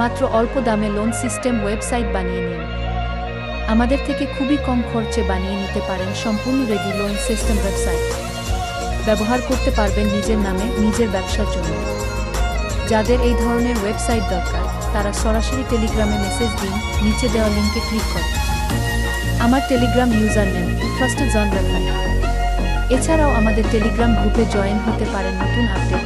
মাত্র অল্প দামে লোন সিস্টেম ওয়েবসাইট বানিয়ে নিন। আমাদের থেকে খুবই কম খরচে বানিয়ে নিতে পারেন সম্পূর্ণ রেডি লোন সিস্টেম ওয়েবসাইট ব্যবহার করতে পারবেন নিজের নামে, নিজের ব্যবসার জন্য। যাদের এই ধরনের ওয়েবসাইট দরকার, তারা সরাসরি টেলিগ্রামে মেসেজ দিন, নিচে দেওয়া লিঙ্কে ক্লিক করুন। আমার Telegram user name first John রেফাই এছাড়াও আমাদের টেলিগ্রাম গ্রুপে জয়েন হতে পারেন নতুন আপডেট